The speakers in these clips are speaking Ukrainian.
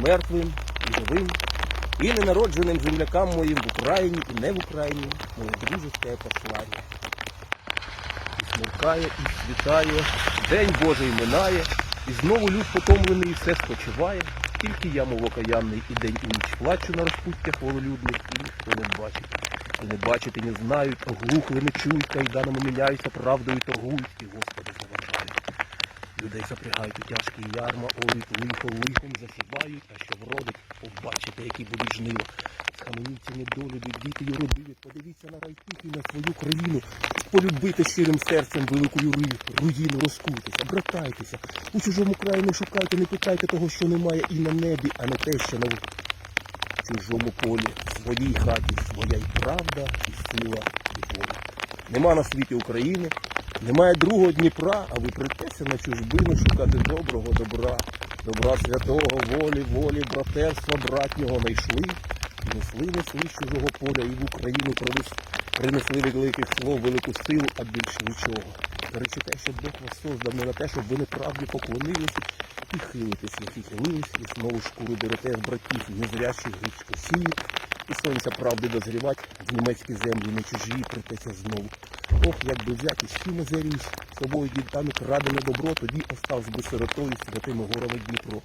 мертвим, і живим, і ненародженим землякам моїм в Україні і не в Україні, моє дружеське послання. І смеркає, і світає, день Божий минає, і знову люд потомлений все спочиває. Тільки я, мов окаянний, і день і ніч плачу на розпуттях вололюдних, і ніхто не бачить. І не бачать, і не знають, оглухли, не чують, кайданами міняються, правдою торгують, і. Людей запрягають у тяжкі ярма, орють лихо лихом засівають, а що вродить, побачите, які будуть жнива. Схаменіться недолюбі, діти й родиві, подивіться на райтих і на свою країну, полюбити щирим серцем великою ру- руїну, розкуйтеся, братайтеся, у чужому краї не шукайте, не питайте того, що немає і на небі, а не те, що на чужому полі, в своїй хаті своя й правда, і сила, і воля. Нема на світі України, немає другого Дніпра, а ви притеся на чужбину шукати доброго добра, добра святого, волі, волі, братерства, братнього найшли, несли, несли з чужого поля, і в Україну принес- принесли великих слов, велику силу, а більше нічого. Речите, що Бог вас создав не на те, щоб ви неправді поклонилися і хилитесь, як і хилились, і знову шкуру дерете з братів, незрящих гречку сіють, і сонця правди дозрівать, в німецькі землі не чужі, притеться знову. Ох, як би взяти, з ким озерюсь, собою дідами крадене добро, тоді оставсь би сиротою святими горами Дніпро.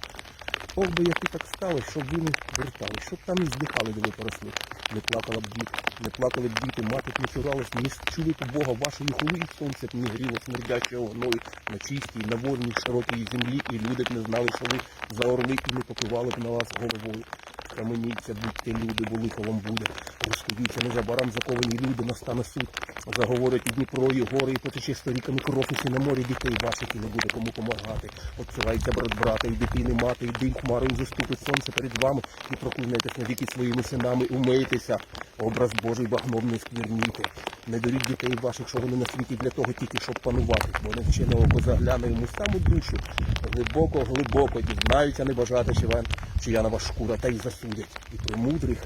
Ох би, як і так стало, щоб ви вертали, щоб там і здихали, де ви поросли. Не плакала б діти, не плакали б діти, мати б не цуралась, не чули б Бога вашої хули, і сонце б не гріло смердячого гною на чистій, на вольній, широкій землі, і люди б не знали, що ви за орли і не покривали б на вас головою. Каменіться, будьте люди, бо лихо вам буде. Розходіться, незабаром заковані люди, настане суд. Заговорять і Дніпро, і гори, і потече сторіками кров, усі на морі дітей ваших і не буде кому помагати. Отцюрайте брат брата, і дитини мати, і дим хмарою заступить сонце перед вами, і проклинайтесь навіки своїми синами, умийтеся. Образ Божий багном не сквірніте. Не доріть дітей ваших, що вони на світі для того тільки, щоб панувати, бо невчене око загляне йому саму душу. Глибоко, глибоко дізнаються небажати, чи вам, чи я на вас шкура, та й засудять. І при мудрих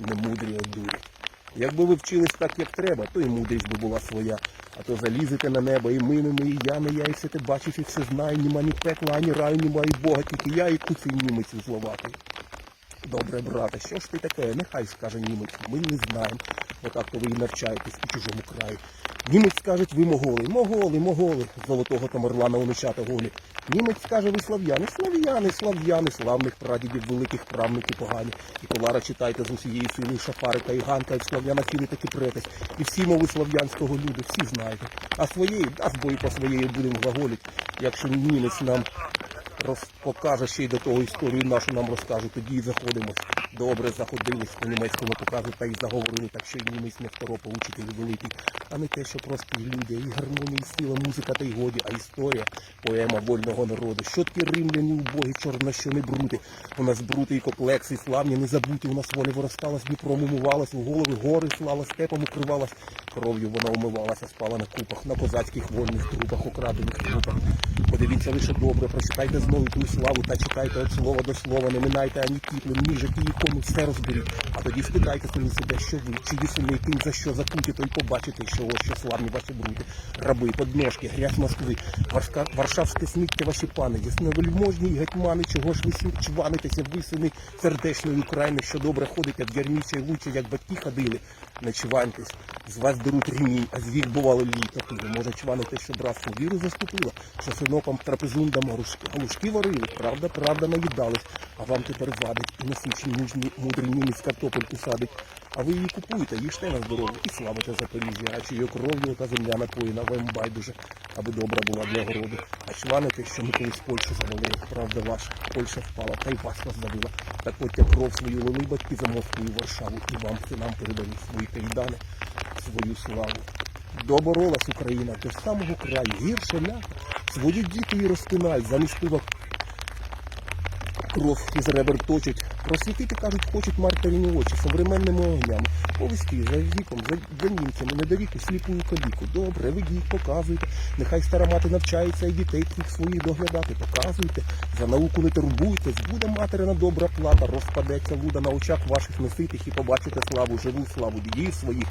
немудрі одурять. Якби ви вчились так, як треба, то і мудрість би була своя. А то залізете на небо і минемо, і ями, я і все те бачиш, і все знаю, німа ні пекла, ані раю, німа і Бога, тільки я і куций німець зловатий. Добре, брате, що ж ти таке? Нехай скаже німець, ми не знаємо. Отак то ви і навчаєтесь у чужому краї. Німець скаже, ви моголи, моголи, моголи, золотого тамерлана уничата голі. Німець скаже, ви слав'яни, слав'яни, слав'яни, славних прадідів, великих правників погані. І колара читайте з усієї сили, і шафари та і ганка, і слав'яна сіли таки претесь. І всі мови слав'янського люду, всі знаєте. А своєї, дасть бою по своєї будемо глаголить, якщо німець нам. Покаже ще й до того історію нашу нам розкаже, тоді і заходимось. Добре заходились по німецькому показу та й заговорили, так що й німець не второпа учитель великий, а не те, що прості люди, і гармонія, і сила, музика та й годі, а історія, поема вольного народу. Що такі римляні убогі, чорна, що не брути. У нас брути і комплекси, і славні, не забути. У нас воля виростала, з Дніпром умивалась, у голови гори слава степом укривалась. Кров'ю вона умивалася, спала на купах, на козацьких вольних трупах, украдених трупах. Подивіться лише добре, прочитайте знову ту славу та читайте від слова до слова, не минайте ані кіплем, ні житті, ікону, все розберіть. А тоді спитайте самі себе, що ви, чиї сини, ким за що закуті, й побачите, що ось що славні ваші брути, раби, подножки, грязь Москви, Варшка, Варшавське сміття ваші пани, ясновельможні й гетьмани, чого ж ви чванитеся, ви сини сердечної України, що добре ходите в ярміче лучше, як батьки ходили. Не чваньтесь, з вас беруть ремінь, а звір бувало літа пили. Може чванити, що братство віру заступила, що синокам трапезундам галушки, галушки варили, правда, правда наїдались, а вам тепер вадить і насичні мужні мудрий німець картопельку садить. А ви її купуєте, їжте на здоров'я і славите Запоріжжя, а чиєю кров'ю та земля напоїна, вам байдуже, аби добра була для городу. А чваните, що ми колись Польщу завалили, правда ваша, Польща впала, та й вас роздавила. Так от я кров свою лили батьки за Москву і Варшаву, і вам синам передали свої кайдани, свою славу. Доборолась Україна до самого краю, гірше ляха. Свої діти її розтинають, замість пива кров із ребер точать. Просвітити, кажуть, хочуть мартеріні очі современними огнями. Повести за віком, за, німцями, не до віку сліпую каліку. Добре, ведіть, показуйте. Нехай стара мати навчається і дітей тих своїх доглядати. Показуйте. За науку не турбуйтесь, буде материна добра плата, розпадеться луда на очах ваших носитих і побачите славу, живу славу дідів своїх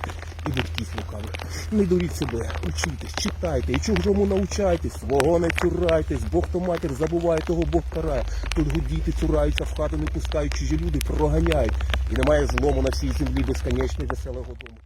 і батьків лукавих. Не дуріть себе, учітесь, читайте і чужому научайтесь, свого не цурайтесь, Бог то матір забуває, того Бог карає. Тут гудіти цураються, в хату не пускають, чужі люди проганяють. І немає злому на всій землі безконечно веселого дому.